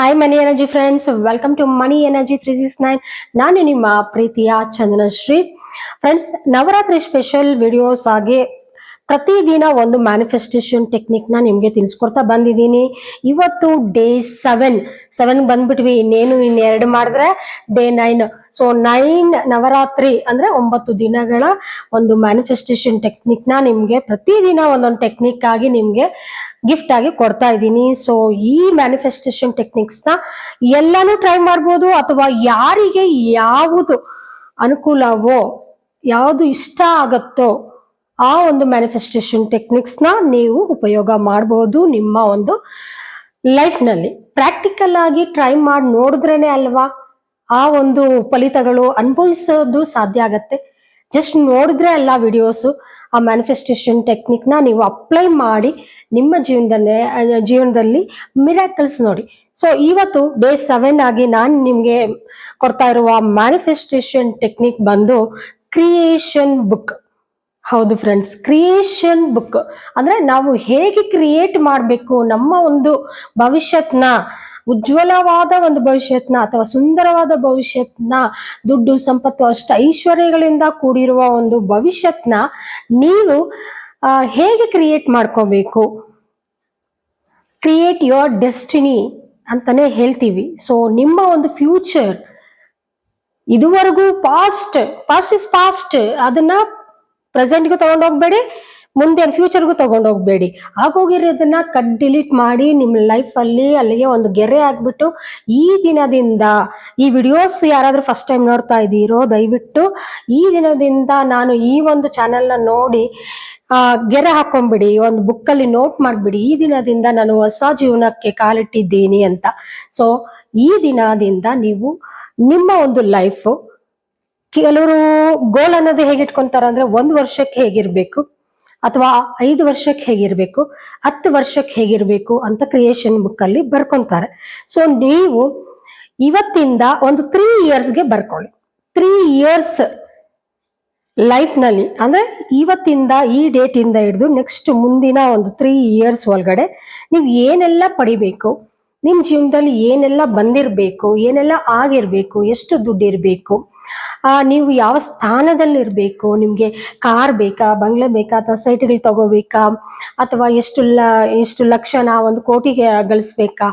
Hi money energy friends welcome to money energy three six nine ನಾನು ನಿಮ್ಮ ಪ್ರೀತಿಯ Chandanashree. Friends Navaratri special videos ಆಗಿ ಪ್ರತಿದಿನ ಒಂದು ಮ್ಯಾನಿಫೆಸ್ಟೇಷನ್ ಟೆಕ್ನಿಕ್ನ ನಿಮಗೆ ತಿಳಿಸ್ಕೊಡ್ತಾ ಬಂದಿದ್ದೀನಿ. ಇವತ್ತು ಡೇ ಸೆವೆನ್ ಸೆವೆನ್ ಬಂದ್ಬಿಟ್ವಿ. ಇನ್ನೇನು ಇನ್ನೆರಡು ಮಾಡಿದ್ರೆ day nine so nine Navaratri ಅಂದ್ರೆ ಒಂಬತ್ತು ದಿನಗಳ ಒಂದು ಮ್ಯಾನಿಫೆಸ್ಟೇಷನ್ ಟೆಕ್ನಿಕ್ನ ನಿಮಗೆ ಪ್ರತಿದಿನ ಒಂದೊಂದು ಟೆಕ್ನಿಕ್ ಆಗಿ ನಿಮಗೆ ಗಿಫ್ಟ್ ಆಗಿ ಕೊಡ್ತಾ ಇದ್ದೀನಿ. ಸೊ ಈ ಮ್ಯಾನಿಫೆಸ್ಟೇಷನ್ ಟೆಕ್ನಿಕ್ಸ್ನ ಎಲ್ಲಾನು ಟ್ರೈ ಮಾಡ್ಬೋದು ಅಥವಾ ಯಾರಿಗೆ ಯಾವುದು ಅನುಕೂಲವೋ, ಯಾವುದು ಇಷ್ಟ ಆಗತ್ತೋ ಆ ಒಂದು ಮ್ಯಾನಿಫೆಸ್ಟೇಷನ್ ಟೆಕ್ನಿಕ್ಸ್ನ ನೀವು ಉಪಯೋಗ ಮಾಡಬಹುದು ನಿಮ್ಮ ಒಂದು ಲೈಫ್ನಲ್ಲಿ ಪ್ರಾಕ್ಟಿಕಲ್ ಆಗಿ ಟ್ರೈ ಮಾಡಿ ನೋಡಿದ್ರೇನೆ ಅಲ್ವಾ? ಆ ಒಂದು ಫಲಿತಗಳು ಅನುಭವಿಸೋದು ಸಾಧ್ಯ ಆಗತ್ತೆ. ಜಸ್ಟ್ ನೋಡಿದ್ರೆ ಅಲ್ಲ ವಿಡಿಯೋಸು ಆ ಮ್ಯಾನಿಫೆಸ್ಟೇಷನ್ ಟೆಕ್ನಿಕ್ನ ನೀವು ಅಪ್ಲೈ ಮಾಡಿ ನಿಮ್ಮ ಜೀವನದಲ್ಲಿ ಜೀವನದಲ್ಲಿ ಮಿರಾಕಲ್ಸ್ ನೋಡಿ. ಸೊ ಇವತ್ತು ಡೇ ಸೆವೆನ್ ಆಗಿ ನಾನು ನಿಮಗೆ ಕೊಡ್ತಾ ಇರುವ ಮ್ಯಾನಿಫೆಸ್ಟೇಷನ್ ಟೆಕ್ನಿಕ್ ಬಂದು ಕ್ರಿಯೇಷನ್ ಬುಕ್ ಹೌದು ಫ್ರೆಂಡ್ಸ್ ಕ್ರಿಯೇಷನ್ ಬುಕ್ ಅಂದ್ರೆ ನಾವು ಹೇಗೆ ಕ್ರಿಯೇಟ್ ಮಾಡಬೇಕು ನಮ್ಮ ಒಂದು ಭವಿಷ್ಯತ್ನ ಉಜ್ವಲವಾದ ಒಂದು ಭವಿಷ್ಯತ್ನ ಅಥವಾ ಸುಂದರವಾದ ಭವಿಷ್ಯತ್ನ, ದುಡ್ಡು, ಸಂಪತ್ತು ಅಷ್ಟ ಐಶ್ವರ್ಯಗಳಿಂದ ಕೂಡಿರುವ ಒಂದು ಭವಿಷ್ಯತ್ನ ನೀವು ಹೇಗೆ ಕ್ರಿಯೇಟ್ ಮಾಡ್ಕೋಬೇಕು? ಕ್ರಿಯೇಟ್ ಯುವರ್ ಡೆಸ್ಟಿನಿ ಅಂತಾನೆ ಹೇಳ್ತೀವಿ. ಸೊ ನಿಮ್ಮ ಒಂದು ಫ್ಯೂಚರ್ ಇದುವರೆಗೂ ಪಾಸ್ಟ್ ಪಾಸ್ಟ್ ಇಸ್ ಪಾಸ್ಟ್ ಅದನ್ನ ಪ್ರೆಸೆಂಟ್ಗೂ ತಗೊಂಡೋಗ್ಬೇಡಿ. ಮುಂದೆ ಫ್ಯೂಚರ್ಗೂ ತಗೊಂಡೋಗ್ಬೇಡಿ ಆಗೋಗಿರೋದನ್ನ ಕಟ್ ಡಿಲೀಟ್ ಮಾಡಿ ನಿಮ್ಮ ಲೈಫಲ್ಲಿ ಅಲ್ಲಿಗೆ ಒಂದು ಗೆರೆ ಆಗ್ಬಿಟ್ಟು ಈ ದಿನದಿಂದ ಈ ವಿಡಿಯೋಸ್ ಯಾರಾದ್ರೂ ಫಸ್ಟ್ ಟೈಮ್ ನೋಡ್ತಾ ಇದ್ದೀರೋ, ದಯವಿಟ್ಟು ಈ ದಿನದಿಂದ ನಾನು ಈ ಒಂದು ಚಾನೆಲ್ನ ನೋಡಿ ಗೆರೆ ಹಾಕೊಂಡ್ಬಿಡಿ ಒಂದು ಬುಕ್ಕಲ್ಲಿ ನೋಟ್ ಮಾಡ್ಬಿಡಿ. ಈ ದಿನದಿಂದ ನಾನು ಹೊಸ ಜೀವನಕ್ಕೆ ಕಾಲಿಟ್ಟಿದ್ದೀನಿ ಅಂತ. ಸೊ ಈ ದಿನದಿಂದ ನೀವು ನಿಮ್ಮ ಒಂದು ಲೈಫ್ ಕೆಲವರು ಗೋಲ್ ಅನ್ನೋದು ಹೇಗೆ ಇಟ್ಕೊಂತಾರ ಅಂದ್ರೆ ಒಂದು ವರ್ಷಕ್ಕೆ ಹೇಗಿರ್ಬೇಕು? ಅಥವಾ ಐದು ವರ್ಷಕ್ಕೆ ಹೇಗಿರಬೇಕು, ಹತ್ತು ವರ್ಷಕ್ಕೆ ಹೇಗಿರಬೇಕು ಅಂತ ಕ್ರಿಯೇಷನ್ ಬುಕ್ಕಲ್ಲಿ ಬರ್ಕೊತಾರೆ. ಸೊ ನೀವು ಇವತ್ತಿಂದ ಒಂದು ತ್ರೀ ಇಯರ್ಸ್ಗೆ ಬರ್ಕೊಳ್ಳಿ. ತ್ರೀ ಇಯರ್ಸ್ ಲೈಫ್ನಲ್ಲಿ ಅಂದರೆ ಇವತ್ತಿಂದ ಈ ಡೇಟಿಂದ ಹಿಡಿದು ನೆಕ್ಸ್ಟ್ ಮುಂದಿನ ಒಂದು ತ್ರೀ ಇಯರ್ಸ್ ಒಳಗಡೆ ನೀವು ಏನೆಲ್ಲ ಪಡಿಬೇಕು, ನಿಮ್ಮ ಜೀವನದಲ್ಲಿ ಏನೆಲ್ಲ ಬಂದಿರಬೇಕು, ಏನೆಲ್ಲ ಆಗಿರಬೇಕು, ಎಷ್ಟು ದುಡ್ಡು ಇರಬೇಕು ಆ ನೀವು ಯಾವ ಸ್ಥಾನದಲ್ಲಿ ಇರಬೇಕು ನಿಮಗೆ ಕಾರ್ ಬೇಕಾ? ಬಂಗ್ಲೆ ಬೇಕಾ? ಅಥವಾ ಸೈಟ್ಗಳು ತಗೋಬೇಕಾ? ಅಥವಾ ಎಷ್ಟು ಲ, ಎಷ್ಟು ಲಕ್ಷನ ಒಂದು ಕೋಟಿಗೆ ಗಳಿಸ್ಬೇಕಾ?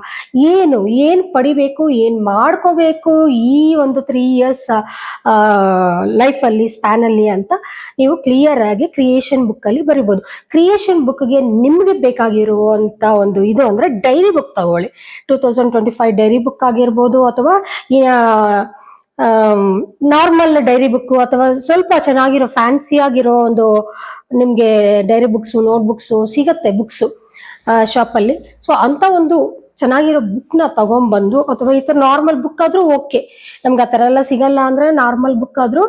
ಏನು ಏನು ಪಡಿಬೇಕು, ಏನು ಮಾಡ್ಕೋಬೇಕು ಈ ಒಂದು ತ್ರೀ ಇಯರ್ಸ್ ಲೈಫಲ್ಲಿ ಸ್ಪ್ಯಾನಲ್ಲಿ ಅಂತ ನೀವು ಕ್ಲಿಯರ್ ಆಗಿ ಕ್ರಿಯೇಷನ್ ಬುಕ್ಕಲ್ಲಿ ಬರಿಬೋದು. ಕ್ರಿಯೇಷನ್ ಬುಕ್ಗೆ ನಿಮಗೆ ಬೇಕಾಗಿರುವಂಥ ಒಂದು ಇದು ಅಂದರೆ ಡೈರಿ ಬುಕ್ ತಗೊಳ್ಳಿ. Two thousand twenty five diary book ಆಗಿರ್ಬೋದು ಅಥವಾ ನಾರ್ಮಲ್ ಡೈರಿ ಬುಕ್ ಅಥವಾ ಸ್ವಲ್ಪ ಚೆನ್ನಾಗಿರೋ ಫ್ಯಾನ್ಸಿ ಆಗಿರೋ ಒಂದು ನಿಮಗೆ ಡೈರಿ ಬುಕ್ಸ್ ನೋಟ್ ಬುಕ್ಸ್ ಸಿಗತ್ತೆ ಶಾಪ್ ಅಲ್ಲಿ. ಸೊ ಅಂತ ಒಂದು ಚೆನ್ನಾಗಿರೋ ಬುಕ್ನ ತಗೊಂಡ್ಬಂದು ಅಥವಾ ಈ ತರ ನಾರ್ಮಲ್ ಬುಕ್ ಆದ್ರೂ ಓಕೆ ನಮ್ಗೆ ಆ ತರ ಎಲ್ಲ ಸಿಗಲ್ಲ ಅಂದ್ರೆ ನಾರ್ಮಲ್ ಬುಕ್ ಆದ್ರೂ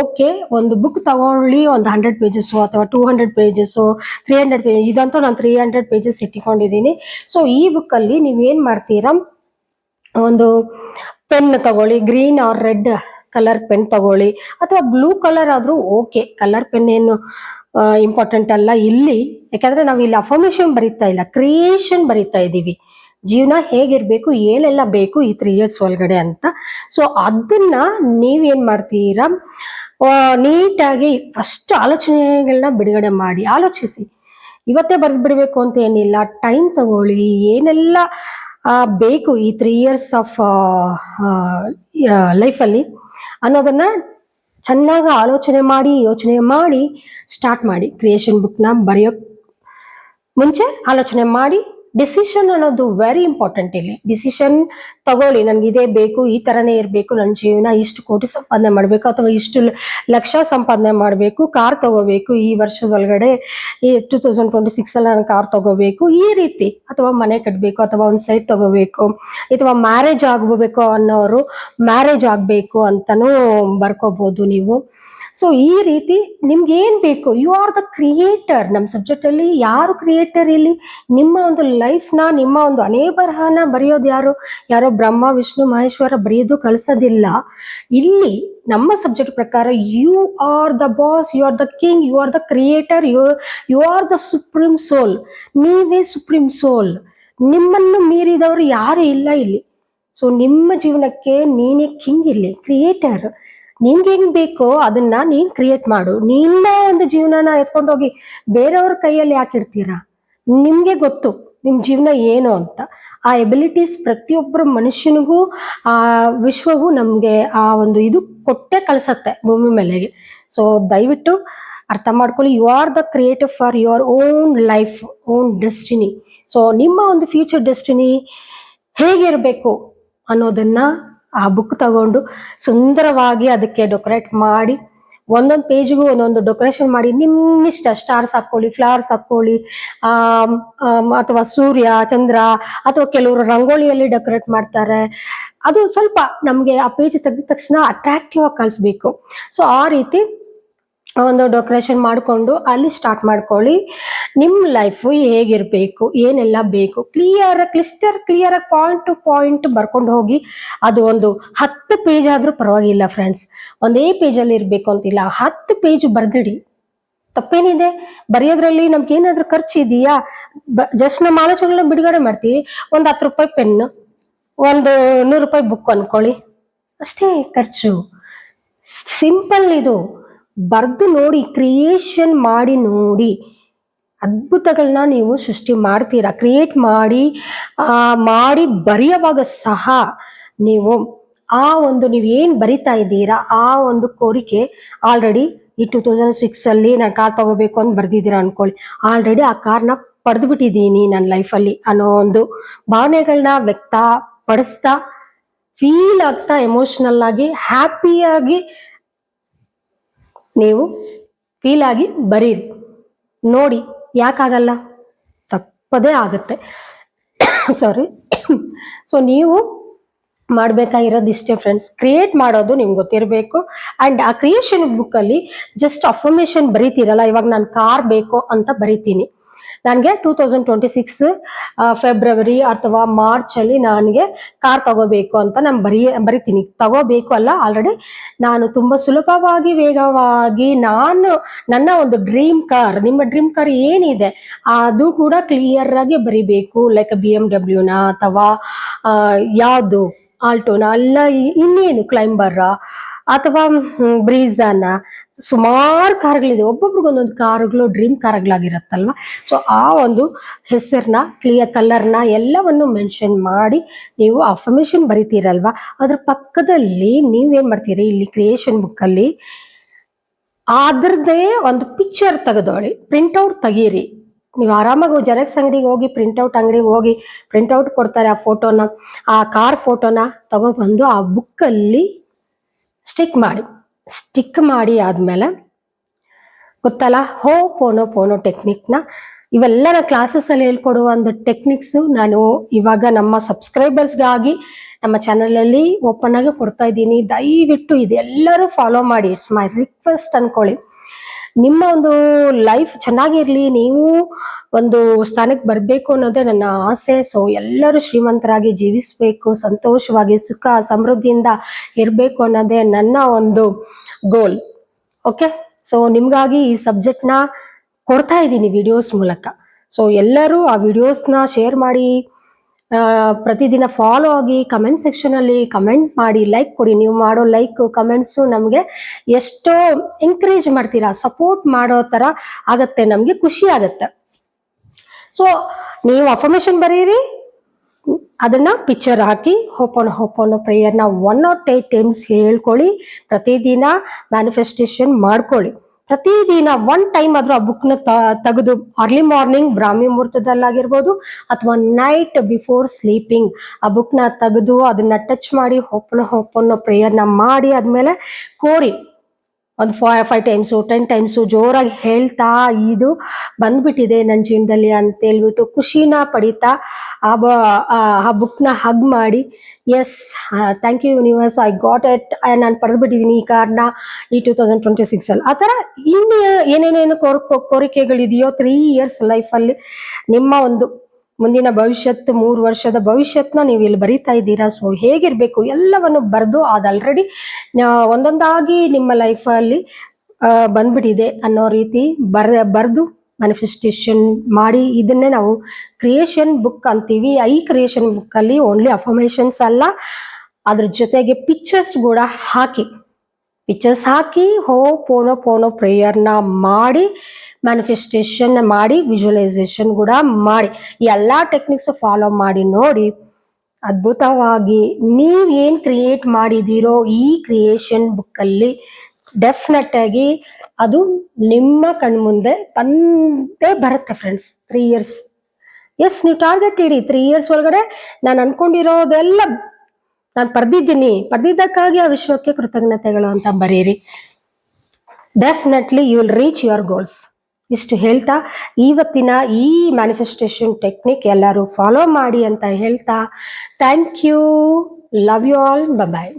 ಓಕೆ ಒಂದು ಬುಕ್ ತಗೊಳ್ಳಿ, ಒಂದು ಹಂಡ್ರೆಡ್ ಪೇಜಸ್ ಅಥವಾ two hundred pages three hundred page ಇದಂತೂ ನಾನು ತ್ರೀ ಹಂಡ್ರೆಡ್ ಪೇಜಸ್ ಇಟ್ಕೊಂಡಿದ್ದೀನಿ ಸೊ ಈ ಬುಕ್ಕಲ್ಲಿ ನೀವೇನು ಮಾಡ್ತೀರಾ? ಒಂದು ಪೆನ್ ತಗೊಳ್ಳಿ green or red colour pen ತಗೊಳ್ಳಿ. ಅಥವಾ ಬ್ಲೂ ಕಲರ್ ಆದರೂ ಓಕೆ ಕಲರ್ ಪೆನ್ ಏನು ಇಂಪಾರ್ಟೆಂಟ್ ಅಲ್ಲ ಇಲ್ಲಿ. ಯಾಕಂದ್ರೆ ನಾವು ಇಲ್ಲಿ ಅಫರ್ಮೇಶನ್ ಬರೀತಾ ಇಲ್ಲ ಕ್ರಿಯೇಷನ್ ಬರೀತಾ ಇದ್ದೀವಿ. ಜೀವನ ಹೇಗಿರಬೇಕು, ಏನೆಲ್ಲ ಬೇಕು ಈ ತ್ರೀ ಇಯರ್ಸ್ ಒಳಗಡೆ ಅಂತ. ಸೊ ಅದನ್ನ ನೀವೇನ್ ಮಾಡ್ತೀರಾ? ನೀಟಾಗಿ ಫಸ್ಟ್ ಆಲೋಚನೆಗಳನ್ನ ಬಿಡುಗಡೆ ಮಾಡಿ, ಆಲೋಚಿಸಿ. ಇವತ್ತೇ ಬರೆದು ಬಿಡಬೇಕು ಅಂತ ಏನಿಲ್ಲ ಟೈಮ್ ತಗೊಳ್ಳಿ, ಏನೆಲ್ಲ ಬೇಕು ಈ ತ್ರೀ ಇಯರ್ಸ್ ಆಫ್ ಲೈಫಲ್ಲಿ ಅನ್ನೋದನ್ನ ಚೆನ್ನಾಗಿ ಆಲೋಚನೆ ಮಾಡಿ, ಯೋಚನೆ ಮಾಡಿ ಸ್ಟಾರ್ಟ್ ಮಾಡಿ ಕ್ರಿಯೇಷನ್ ಬುಕ್ನ ಬರೆಯೋ ಮುಂಚೆ ಆಲೋಚನೆ ಮಾಡಿ ಡಿಸಿಷನ್ ಅನ್ನೋದು ವೆರಿ ಇಂಪಾರ್ಟೆಂಟ್ ಇಲ್ಲಿ. ಡಿಸಿಷನ್ ತಗೊಳ್ಳಿ, ನನ್ಗೆ ಇದೇ ಬೇಕು, ಈ ತರನೇ ಇರಬೇಕು ನನ್ನ ಜೀವನ ಇಷ್ಟು ಕೋಟಿ ಸಂಪಾದನೆ ಮಾಡಬೇಕು ಅಥವಾ ಇಷ್ಟು ಲಕ್ಷ ಸಂಪಾದನೆ ಮಾಡಬೇಕು, ಕಾರ್ ತಗೋಬೇಕು, ಈ ವರ್ಷದ ಒಳಗಡೆ ಈ ಟೂ ತೌಸಂಡ್ ಟ್ವೆಂಟಿ ಸಿಕ್ಸ್ ಅಲ್ಲಿ ನಾನು ಕಾರ್ ತಗೋಬೇಕು, ಈ ರೀತಿ. ಅಥವಾ ಮನೆ ಕಟ್ಟಬೇಕು ಅಥವಾ ಒಂದು ಸೈಟ್ ತಗೋಬೇಕು, ಅಥವಾ ಮ್ಯಾರೇಜ್ ಆಗಬೇಕು ಅನ್ನೋರು ಮ್ಯಾರೇಜ್ ಆಗಬೇಕು ಅಂತಾನು ಬರ್ಕೋಬಹುದು ನೀವು. ಸೊ ಈ ರೀತಿ ನಿಮ್ಗೆ ಏನ್ ಬೇಕು ಯು ಆರ್ ದ ಕ್ರಿಯೇಟರ್ ನಮ್ಮ ಸಬ್ಜೆಕ್ಟ್ ಅಲ್ಲಿ ಯಾರು ಕ್ರಿಯೇಟರ್ ಇಲ್ಲಿ? ನಿಮ್ಮ ಒಂದು ಲೈಫ್ನ ನಿಮ್ಮ ಒಂದು ಅನೇ ಬರಹನ ಬರೆಯೋದು ಯಾರು? ಯಾರೋ ಬ್ರಹ್ಮ, ವಿಷ್ಣು, ಮಹೇಶ್ವರ ಬರೆಯೋದು ಕಳಿಸೋದಿಲ್ಲ. ಇಲ್ಲಿ ನಮ್ಮ ಸಬ್ಜೆಕ್ಟ್ ಪ್ರಕಾರ you are the boss you are the king you are the creator you you are the supreme soul ನೀವೇ ಸುಪ್ರೀಂ ಸೋಲ್ ನಿಮ್ಮನ್ನು ಮೀರಿದವರು ಯಾರು ಇಲ್ಲ ಇಲ್ಲಿ. ಸೊ ನಿಮ್ಮ ಜೀವನಕ್ಕೆ ನೀನೇ ಕಿಂಗ್ ಇಲ್ಲಿ ಕ್ರಿಯೇಟರ್ ನಿನ್ಗೆ ಹೆಂಗ್ ಬೇಕೋ ಅದನ್ನ ನೀನ್ ಕ್ರಿಯೇಟ್ ಮಾಡು. ನಿನ್ನ ಒಂದು ಜೀವನನ ಎತ್ಕೊಂಡೋಗಿ ಬೇರೆಯವ್ರ ಕೈಯಲ್ಲಿ ಯಾಕೆ ಇಡ್ತೀರಾ? ನಿಮ್ಗೆ ಗೊತ್ತು ನಿಮ್ ಜೀವನ ಏನು ಅಂತ. ಆ ಎಬಿಲಿಟೀಸ್ ಪ್ರತಿಯೊಬ್ಬರ ಮನುಷ್ಯನಿಗೂ, ಆ ವಿಶ್ವವು ನಮ್ಗೆ ಆ ಒಂದು ಇದು ಕೊಟ್ಟೆ ಕಳ್ಸತ್ತೆ ಭೂಮಿ ಮೇಲೆಗೆ. ಸೊ ದಯವಿಟ್ಟು ಅರ್ಥ ಮಾಡ್ಕೊಳ್ಳಿ you are the creative for your own life own destiny so ನಿಮ್ಮ ಒಂದು ಫ್ಯೂಚರ್ ಡೆಸ್ಟಿನಿ ಹೇಗಿರಬೇಕು ಅನ್ನೋದನ್ನ ಆ ಬುಕ್ ತಗೊಂಡು ಸುಂದರವಾಗಿ ಅದಕ್ಕೆ ಡೆಕೋರೇಟ್ ಮಾಡಿ, ಒಂದೊಂದು ಪೇಜ್ಗೂ ಒಂದೊಂದು ಡೆಕೋರೇಷನ್ ಮಾಡಿ ನಿಮ್ಮಿಷ್ಟ ಸ್ಟಾರ್ಸ್ ಹಾಕೊಳ್ಳಿ ಫ್ಲವರ್ಸ್ ಹಾಕೊಳ್ಳಿ ಅಥವಾ ಸೂರ್ಯ, ಚಂದ್ರ ಅಥವಾ ಕೆಲವರು ರಂಗೋಲಿಯಲ್ಲಿ ಡೆಕೋರೇಟ್ ಮಾಡ್ತಾರೆ. ಅದು ಸ್ವಲ್ಪ ನಮಗೆ ಆ ಪೇಜ್ ತೆಗೆದ ತಕ್ಷಣ ಅಟ್ರಾಕ್ಟಿವ್ ಆಗಿ ಕಳಿಸ್ಬೇಕು ಸೊ ಆ ರೀತಿ ಒಂದು ಡೆಕೋರೇಷನ್ ಮಾಡಿಕೊಂಡು ಅಲ್ಲಿ ಸ್ಟಾರ್ಟ್ ಮಾಡ್ಕೊಳ್ಳಿ. ನಿಮ್ಮ ಲೈಫು ಹೇಗಿರಬೇಕು, ಏನೆಲ್ಲ ಬೇಕು? Clear crystal clear point to point ಬರ್ಕೊಂಡು ಹೋಗಿ ಅದು ಒಂದು ಹತ್ತು ಪೇಜ್ ಆದರೂ ಪರವಾಗಿಲ್ಲ ಫ್ರೆಂಡ್ಸ್ ಒಂದೇ ಪೇಜಲ್ಲಿ ಇರಬೇಕು ಅಂತಿಲ್ಲ. ಹತ್ತು ಪೇಜ್ ಬರೆದಿಡಿ. ತಪ್ಪೇನಿದೆ? ಬರೆಯೋದ್ರಲ್ಲಿ ನಮ್ಗೆ ಏನಾದರೂ ಖರ್ಚು ಇದೆಯಾ? ಬ ಜಸ್ಟ್ ನಮ್ಮ ಆಲೋಚನೆಗಳನ್ನ ಬಿಡುಗಡೆ ಮಾಡ್ತೀವಿ. ಒಂದು ಹತ್ತು ರೂಪಾಯಿ ಪೆನ್ ಒಂದು ನೂರು ರೂಪಾಯಿ ಬುಕ್ ಅನ್ಕೊಳ್ಳಿ. ಅಷ್ಟೇ ಖರ್ಚು. ಸಿಂಪಲ್ ಇದು. ಬರ್ದು ನೋಡಿ ಕ್ರಿಯೇಷನ್ ಮಾಡಿ ನೋಡಿ ಅದ್ಭುತಗಳನ್ನ ನೀವು ಸೃಷ್ಟಿ ಮಾಡ್ತೀರಾ? ಕ್ರಿಯೇಟ್ ಮಾಡಿ ಮಾಡಿ ಬರೆಯುವಾಗ ಸಹ ನೀವು ಆ ಒಂದು ನೀವು ಏನು ಬರಿತಾ ಇದ್ದೀರಾ? ಆ ಒಂದು ಕೋರಿಕೆ ಆಲ್ರೆಡಿ ಈ ಟೂ ತೌಸಂಡ್ ಸಿಕ್ಸ್ ಅಲ್ಲಿ ನಾನು ಕಾರ್ ತಗೋಬೇಕು ಅಂತ ಬರ್ದಿದ್ದೀರಾ ಅನ್ಕೊಳ್ಳಿ. ಆಲ್ರೆಡಿ ಆ ಕಾರ್ನ ಪಡೆದು ಬಿಟ್ಟಿದ್ದೀನಿ ನನ್ನ ಲೈಫಲ್ಲಿ ಅನ್ನೋ ಒಂದು ಭಾವನೆಗಳನ್ನ ವ್ಯಕ್ತ ಪಡಿಸ್ತಾ ಫೀಲ್ ಆಗ್ತಾ ಎಮೋಷನಲ್ ಆಗಿ ಹ್ಯಾಪಿಯಾಗಿ ನೀವು ಫೀಲ್ ಆಗಿ ಬರೀರಿ. ನೋಡಿ, ಯಾಕಾಗಲ್ಲ? ತಪ್ಪದೇ ಆಗುತ್ತೆ. ಸಾರಿ ಸೊ ನೀವು ಮಾಡಬೇಕಾಗಿರೋದು ಇಷ್ಟೇ ಫ್ರೆಂಡ್ಸ್ ಕ್ರಿಯೇಟ್ ಮಾಡೋದು ನಿಮ್ಗೆ ಗೊತ್ತಿರಬೇಕು. ಆ್ಯಂಡ್ ಆ ಕ್ರಿಯೇಷನ್ ಬುಕ್ಕಲ್ಲಿ ಜಸ್ಟ್ ಅಫರ್ಮೇಷನ್ ಬರೀತೀರಲ್ಲ, ಇವಾಗ ನಾನು ಕಾರ್ ಬೇಕು ಅಂತ ಬರಿತೀನಿ. ನನಗೆ two thousand twenty six February ಅಥವಾ ಮಾರ್ಚಲ್ಲಿ ನನಗೆ ಕಾರ್ ತಗೋಬೇಕು ಅಂತ ನಾನು ಬರೀ, ಬರಿತೀನಿ. ತಗೋಬೇಕು ಅಲ್ಲ ಆಲ್ರೆಡಿ ನಾನು ತುಂಬ ಸುಲಭವಾಗಿ, ವೇಗವಾಗಿ ನಾನು ನನ್ನ ಒಂದು ಡ್ರೀಮ್ ಕಾರ್ ನಿಮ್ಮ ಡ್ರೀಮ್ ಕಾರ್ ಏನಿದೆ, ಅದು ಕೂಡ ಕ್ಲಿಯರ್ ಆಗಿ ಬರಿಬೇಕು. ಲೈಕ್ ಬಿ ಎಂ ಡಬ್ಲ್ಯೂನ ಅಥವಾ ಯಾವುದು ಆಲ್ಟೋನ ಅಲ್ಲ, ಇನ್ನೇನು ಕ್ಲೈಂಬರ್ ಅಥವಾ ಬ್ರೀಜಾನ ಸುಮಾರು ಕಾರ್ಗಳಿದೆ. ಒಬ್ಬೊಬ್ರಿಗೆ ಒಂದೊಂದು ಕಾರುಗಳು ಡ್ರೀಮ್ ಕಾರ್ಗಳಾಗಿರತ್ತಲ್ವ? ಸೊ ಆ ಒಂದು ಹೆಸರನ್ನ ಕ್ಲಿಯರ್ ಕಲರ್ನ ಎಲ್ಲವನ್ನು ಮೆನ್ಷನ್ ಮಾಡಿ ನೀವು ಅಫರ್ಮೇಷನ್ ಬರಿತೀರಲ್ವ? ಅದ್ರ ಪಕ್ಕದಲ್ಲಿ ನೀವೇನು ಮಾಡ್ತೀರಿ? ಇಲ್ಲಿ ಕ್ರಿಯೇಷನ್ ಬುಕ್ಕಲ್ಲಿ ಅದ್ರದ್ದೇ ಒಂದು ಪಿಕ್ಚರ್ ತೆಗೆದೋಳಿ ಪ್ರಿಂಟ್ಔಟ್ ತೆಗೀರಿ. ನೀವು ಆರಾಮಾಗಿ ಜೆರಾಕ್ಸ್ ಅಂಗಡಿಗೆ ಹೋಗಿ ಪ್ರಿಂಟ್ಔಟ್ ಅಂಗಡಿಗೆ ಹೋಗಿ ಪ್ರಿಂಟ್ಔಟ್ ಕೊಡ್ತಾರೆ ಆ ಫೋಟೋನ ಆ ಕಾರ್ ಫೋಟೋನ ತಗೊಬಂದು ಆ ಬುಕ್ಕಲ್ಲಿ ಸ್ಟಿಕ್ ಮಾಡಿ. ಸ್ಟಿಕ್ ಮಾಡಿ ಆದಮೇಲೆ, ಗೊತ್ತಲ್ಲ? ಹೋ, ಪೋನೋ ಪೋನೋ ಟೆಕ್ನಿಕ್ನ ಇವೆಲ್ಲ ನಾನು ಕ್ಲಾಸಸ್ಸಲ್ಲಿ ಹೇಳ್ಕೊಡುವ ಒಂದು ಟೆಕ್ನಿಕ್ಸು ನಾನು ಇವಾಗ ನಮ್ಮ ಸಬ್ಸ್ಕ್ರೈಬರ್ಸ್ಗಾಗಿ ನಮ್ಮ ಚಾನಲಲ್ಲಿ ಓಪನ್ ಆಗಿ ಕೊಡ್ತಾ ಇದ್ದೀನಿ. ದಯವಿಟ್ಟು ಇದೆಲ್ಲರೂ ಫಾಲೋ ಮಾಡಿ. ಇಟ್ಸ್ ಮೈ ರಿಕ್ವೆಸ್ಟ್ ಅನ್ಕೊಳ್ಳಿ. ನಿಮ್ಮ ಒಂದು ಲೈಫ್ ಚೆನ್ನಾಗಿರಲಿ, ನೀವು ಒಂದು ಸ್ಥಾನಕ್ಕೆ ಬರಬೇಕು ಅನ್ನೋದೇ ನನ್ನ ಆಸೆ. ಸೊ ಎಲ್ಲರೂ ಶ್ರೀಮಂತರಾಗಿ ಜೀವಿಸಬೇಕು, ಸಂತೋಷವಾಗಿ ಸುಖ, ಸಮೃದ್ಧಿಯಿಂದ ಇರಬೇಕು ಅನ್ನೋದೇ ನನ್ನ ಒಂದು ಗೋಲ್ ಓಕೆ ಸೊ ನಿಮಗಾಗಿ ಈ ಸಬ್ಜೆಕ್ಟ್ನ ಕೊಡ್ತಾ ಇದ್ದೀನಿ ವಿಡಿಯೋಸ್ ಮೂಲಕ. ಸೊ ಎಲ್ಲರೂ ಆ ವಿಡಿಯೋಸ್ನ ಶೇರ್ ಮಾಡಿ ಪ್ರತಿದಿನ ಫಾಲೋ ಆಗಿ ಕಮೆಂಟ್ ಸೆಕ್ಷನಲ್ಲಿ ಕಮೆಂಟ್ ಮಾಡಿ ಲೈಕ್ ಕೊಡಿ. ನೀವು ಮಾಡೋ ಲೈಕ್ ಕಮೆಂಟ್ಸು ನಮಗೆ ಎಷ್ಟೋ ಎಂಕರೇಜ್ ಮಾಡ್ತೀರಾ ಸಪೋರ್ಟ್ ಮಾಡೋ ಥರ ಆಗತ್ತೆ, ನಮಗೆ ಖುಷಿ ಆಗತ್ತೆ. ಸೊ ನೀವು ಅಫರ್ಮೇಷನ್ ಬರೀರಿ, ಅದನ್ನ ಪಿಕ್ಚರ್ ಹಾಕಿ ಹೋಪೋನ ಹೋಪೋನ ಪ್ರೇಯರ್ನ ಒನ್ ನಾಟ್ ಏಟ್ ಟೈಮ್ಸ್ ಹೇಳ್ಕೊಳ್ಳಿ, ಪ್ರತಿದಿನ ಮ್ಯಾನಿಫೆಸ್ಟೇಷನ್ ಮಾಡ್ಕೊಳ್ಳಿ. ಪ್ರತಿದಿನ ಒನ್ ಟೈಮ್ ಆದ್ರೂ ಆ ಬುಕ್ನ ತೆಗೆದು ಅರ್ಲಿ ಮಾರ್ನಿಂಗ್ ಬ್ರಾಹ್ಮಿ ಮುಹೂರ್ತದಲ್ಲಾಗಿರ್ಬೋದು, ಅಥವಾ ನೈಟ್ ಬಿಫೋರ್ ಸ್ಲೀಪಿಂಗ್ ಆ ಬುಕ್ನ ತೆಗೆದು, ಅದನ್ನ ಟಚ್ ಮಾಡಿ ಹೋಪನ ಹೋಪನ ಪ್ರೇಯರ್ನ ಮಾಡಿ ಆದ್ಮೇಲೆ ಕೋರಿ. ಒಂದು ಫೈ ಫೈವ್ ಟೈಮ್ಸು ಟೆನ್ ಟೈಮ್ಸು ಜೋರಾಗಿ ಹೇಳ್ತಾ ಇದು ಬಂದ್ಬಿಟ್ಟಿದೆ ನನ್ನ ಜೀವನದಲ್ಲಿ ಅಂತ ಹೇಳ್ಬಿಟ್ಟು ಖುಷಿನ ಪಡಿತಾ ಆ ಬ, ಆ- ಬುಕ್ನ ಹಗ್ ಮಾಡಿ. Yes thank you universe I got it ನಾನು ಪಡೆದ್ಬಿಟ್ಟಿದ್ದೀನಿ ಈ ಕಾರ್ನ ಈ ಟೂ ತೌಸಂಡ್ ಟ್ವೆಂಟಿ ಸಿಕ್ಸಲ್ಲಿ ಆ ಥರ ಇನ್ನು ಏನೇನೇನು ಕೋರ್ ಕೋರಿಕೆಗಳಿದೆಯೋ ತ್ರೀ ಇಯರ್ಸ್ ಲೈಫಲ್ಲಿ ನಿಮ್ಮ ಒಂದು ಮುಂದಿನ ಭವಿಷ್ಯತ್ ಮೂರು ವರ್ಷದ ಭವಿಷ್ಯತ್ನ ನೀವು ಇಲ್ಲಿ ಬರೀತಾ ಇದ್ದೀರಾ? ಸೊ ಹೇಗಿರಬೇಕು? ಎಲ್ಲವನ್ನು ಬರೆದು ಅದು ಆಲ್ರೆಡಿ ಒಂದೊಂದಾಗಿ ನಿಮ್ಮ ಲೈಫಲ್ಲಿ ಬಂದ್ಬಿಟ್ಟಿದೆ ಅನ್ನೋ ರೀತಿ ಬರ, ಬರೆದು ಮ್ಯಾನಿಫೆಸ್ಟೇಷನ್ ಮಾಡಿ ಇದನ್ನೇ ನಾವು ಕ್ರಿಯೇಷನ್ ಬುಕ್ ಅಂತೀವಿ. ಐ ಕ್ರಿಯೇಷನ್ ಬುಕ್ಕಲ್ಲಿ ಓನ್ಲಿ ಅಫರ್ಮೇಷನ್ಸ್ ಅಲ್ಲ, ಅದ್ರ ಜೊತೆಗೆ ಪಿಕ್ಚರ್ಸ್ ಕೂಡ ಹಾಕಿ. ಪಿಕ್ಚರ್ಸ್ ಹಾಕಿ, ಹೋ, ಪೋನೋ ಪೋನೋ ಪ್ರೇಯರ್ನ ಮಾಡಿ ಮ್ಯಾನಿಫೆಸ್ಟೇಷನ್ ಮಾಡಿ ವಿಜುವಲೈಸೇಷನ್ ಕೂಡ ಮಾಡಿ. ಎಲ್ಲ ಟೆಕ್ನಿಕ್ಸ್ ಫಾಲೋ ಮಾಡಿ ನೋಡಿ, ಅದ್ಭುತವಾಗಿ ನೀವು ಏನು ಕ್ರಿಯೇಟ್ ಮಾಡಿದ್ದೀರೋ ಈ ಕ್ರಿಯೇಷನ್ ಬುಕ್ಕಲ್ಲಿ ಡೆಫಿನೆಟ್ ಆಗಿ ಅದು ನಿಮ್ಮ ಕಣ್ಮುಂದೆ ಬಂದೇ ಬರುತ್ತೆ ಫ್ರೆಂಡ್ಸ್ ತ್ರೀ ಇಯರ್ಸ್ ಎಸ್ ನೀವು ಟಾರ್ಗೆಟ್ ಇಡಿ. ತ್ರೀ ಇಯರ್ಸ್ ಒಳಗಡೆ ನಾನು ಅನ್ಕೊಂಡಿರೋದೆಲ್ಲ ನಾನು ಪಡೆದಿದ್ದೀನಿ ಪಡೆದಿದ್ದಕ್ಕಾಗಿ ಆ ವಿಶ್ವಕ್ಕೆ ಕೃತಜ್ಞತೆಗಳು ಅಂತ ಬರೀರಿ. Definitely you will reach your goals ಇಷ್ಟು ಹೇಳ್ತಾ ಇವತ್ತಿನ ಈ ಮ್ಯಾನಿಫೆಸ್ಟೇಷನ್ ಟೆಕ್ನಿಕ್ ಎಲ್ಲರೂ ಫಾಲೋ ಮಾಡಿ ಅಂತ ಹೇಳ್ತಾ thank you love you all bye